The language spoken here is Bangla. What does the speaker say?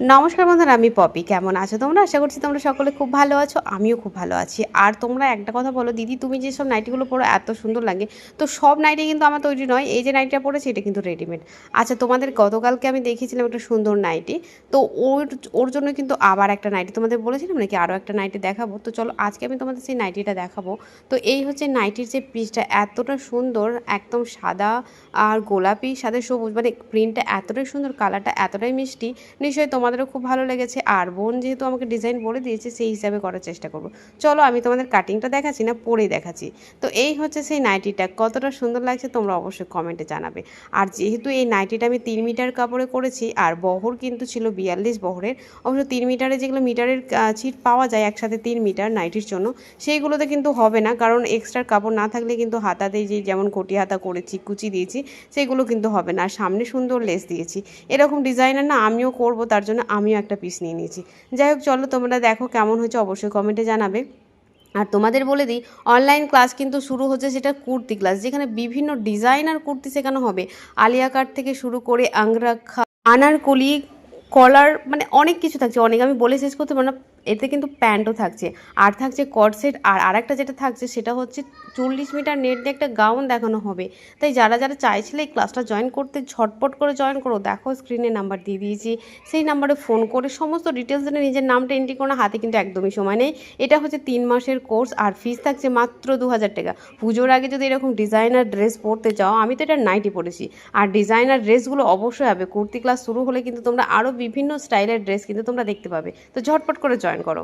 নমস্কার বন্ধুরা, আমি পপি। কেমন আছো তোমরা? আশা করছি তোমরা সকলে খুব ভালো আছো, আমিও খুব ভালো আছি। আর তোমরা একটা কথা বলো, দিদি, তুমি যেসব নাইটিগুলো পরো, এত সুন্দর লাগে। তো সব নাইটি কিন্তু আমার তৈরি নয়, এই যে নাইটিটা পরেছি, এটা কিন্তু রেডিমেড আচ্ছা তোমাদের গতকালকে আমি দেখিয়েছিলাম একটা সুন্দর নাইটি, তো ওর ওর জন্য কিন্তু আবার একটা নাইটি তোমাদের বলেছিলাম, নাকি আরও একটা নাইটি দেখাবো? তো চলো, আজকে আমি তোমাদের সেই নাইটিটা দেখাবো। তো এই হচ্ছে নাইটির যে পিসটা, এতটা সুন্দর, একদম সাদা আর গোলাপি, সাদা সবুজ মানে প্রিন্টটা এতটাই সুন্দর কালারটা এতটাই মিষ্টি। নিশ্চয়ই তোমাদেরও খুব ভালো লেগেছে। আর বোন যেহেতু আমাকে ডিজাইন বলে দিয়েছে, সেই হিসাবে করার চেষ্টা করব। চলো আমি তোমাদের কাটিংটা দেখাচ্ছি না পরেই দেখাচ্ছি। তো এই হচ্ছে সেই নাইটিটা কতটা সুন্দর লাগছে তোমরা অবশ্যই কমেন্টে জানাবে। আর যেহেতু এই নাইটিটা আমি তিন মিটার কাপড়ে করেছি, আর বহর কিন্তু ছিল বিয়াল্লিশ বহরের, অবশ্য তিন মিটারে যেগুলো মিটারের ছিট পাওয়া যায় একসাথে তিন মিটার নাইটির জন্য, সেইগুলোতে কিন্তু হবে না, কারণ এক্সট্রা কাপড় না থাকলে কিন্তু হাতাতে যে যেমন কোটি হাতা করেছি, কুচি দিয়েছি, সেগুলো কিন্তু হবে না। আর সামনে সুন্দর লেস দিয়েছি। এরকম ডিজাইনার না আমিও করব, তার জন্য আমিও একটা পিস নিয়ে নিয়েছি। যাই হোক, চলো তোমরা দেখো কেমন হচ্ছে অবশ্যই কমেন্টে জানাবে। আর তোমাদের বলে দিই অনলাইন ক্লাস কিন্তু শুরু হচ্ছে সেটা কুর্তি ক্লাস যেখানে বিভিন্ন ডিজাইনার কুর্তি শেখানো হবে। আলিয়া কাট থেকে শুরু করে আংরাখা আনারকলি, কলার মানে অনেক কিছু থাকছে। অনেক আমি বলে শেষ করতে পারব না। এতে কিন্তু প্যান্টও থাকছে। আর থাকছে কটসেট আর আরেকটা যেটা থাকছে সেটা হচ্ছে চল্লিশ মিটার নেট দিয়ে একটা গাউন দেখানো হবে। তাই যারা যারা চাইছিলে এই ক্লাসটা জয়েন করতে, ঝটপট করে জয়েন করো। দেখো স্ক্রিনে নাম্বার দিয়ে দিয়েছি। সেই নাম্বারে ফোন করে সমস্ত ডিটেলস জেনে নিজের নামটা এন্ট্রি করো হাতে কিন্তু একদমই সময় নেই। এটা হচ্ছে তিন মাসের কোর্স আর ফিস থাকছে মাত্র দু হাজার টাকা। পুজোর আগে যদি এরকম ডিজাইনার ড্রেস পরতে চাও, আমি তো এটা নাইটি পরেছি আর ডিজাইনার ড্রেসগুলো অবশ্যই হবে। কুর্তি ক্লাস শুরু হলে কিন্তু তোমরা আরও বিভিন্ন স্টাইলের ড্রেস কিন্তু তোমরা দেখতে পাবে। তো ঝটপট করে জয়েন করো